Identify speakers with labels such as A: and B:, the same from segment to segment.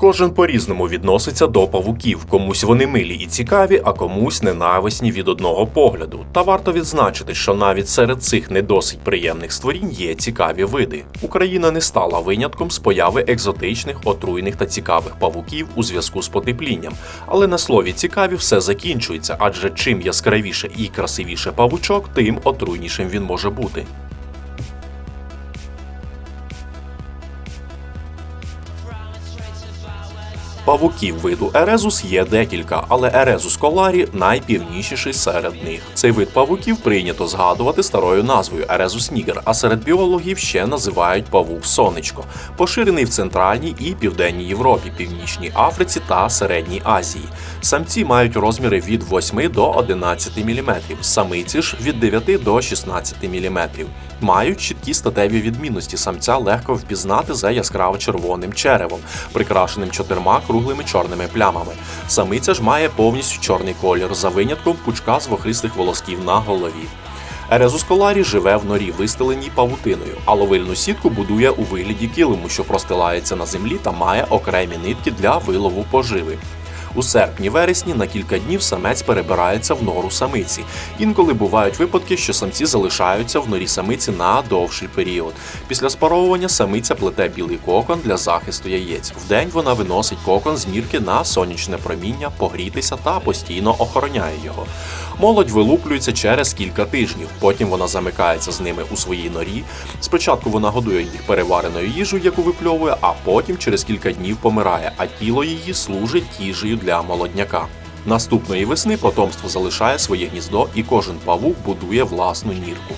A: Кожен по-різному відноситься до павуків. Комусь вони милі і цікаві, а комусь ненависні від одного погляду. Та варто відзначити, що навіть серед цих не досить приємних створінь є цікаві види. Україна не стала винятком з появи екзотичних, отруйних та цікавих павуків у зв'язку з потеплінням. Але на слові цікаві все закінчується, адже чим яскравіше і красивіше павучок, тим отруйнішим він може бути. Павуків виду Ерезус є декілька, але Ерезус коларі найпівнішіший серед них. Цей вид павуків прийнято згадувати старою назвою Ерезус нігер, а серед біологів ще називають павук сонечко, поширений в Центральній і Південній Європі, Північній Африці та Середній Азії. Самці мають розміри від 8 до 11 мм, самиці ж від 9 до 16 мм. Мають чіткі статеві відмінності. Самця легко впізнати за яскраво червоним черевом, прикрашеним чотирма круглими чорними плямами. Самиця ж має повністю чорний колір за винятком пучка з вохристих волосків на голові. Ерезус коларі живе в норі, вистеленій павутиною, а ловильну сітку будує у вигляді килиму, що простилається на землі та має окремі нитки для вилову поживи. У серпні-вересні на кілька днів самець перебирається в нору самиці. Інколи бувають випадки, що самці залишаються в норі самиці на довший період. Після спаровування самиця плете білий кокон для захисту яєць. Вдень вона виносить кокон з нірки на сонячне проміння, погрітися та постійно охороняє його. Молодь вилуплюється через кілька тижнів. Потім вона замикається з ними у своїй норі. Спочатку вона годує їх перевареною їжею, яку випльовує, а потім через кілька днів помирає, а тіло її служить їжею для молодняка. Наступної весни потомство залишає своє гніздо, і кожен павук будує власну нірку.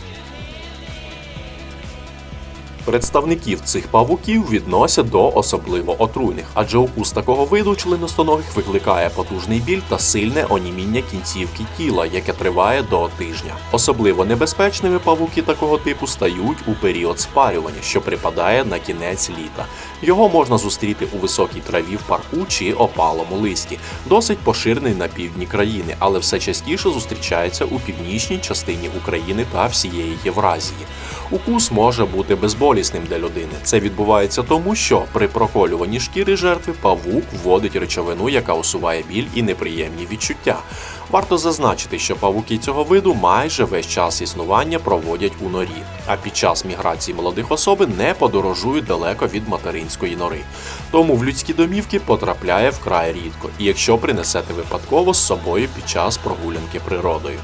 A: Представників цих павуків відносять до особливо отруйних, адже укус такого виду членостоногих викликає потужний біль та сильне оніміння кінцівки тіла, яке триває до тижня. Особливо небезпечними павуки такого типу стають у період спарювання, що припадає на кінець літа. Його можна зустріти у високій траві в парку чи опалому листі, досить поширений на півдні країни, але все частіше зустрічається у північній частині України та всієї Євразії. Укус може бути безболісним для людини. Це відбувається тому, що при проколюванні шкіри жертви павук вводить речовину, яка усуває біль і неприємні відчуття. Варто зазначити, що павуки цього виду майже весь час існування проводять у норі, а під час міграції молодих особин не подорожують далеко від материнської нори. Тому в людські домівки потрапляє вкрай рідко, і якщо принесете випадково з собою під час прогулянки природою.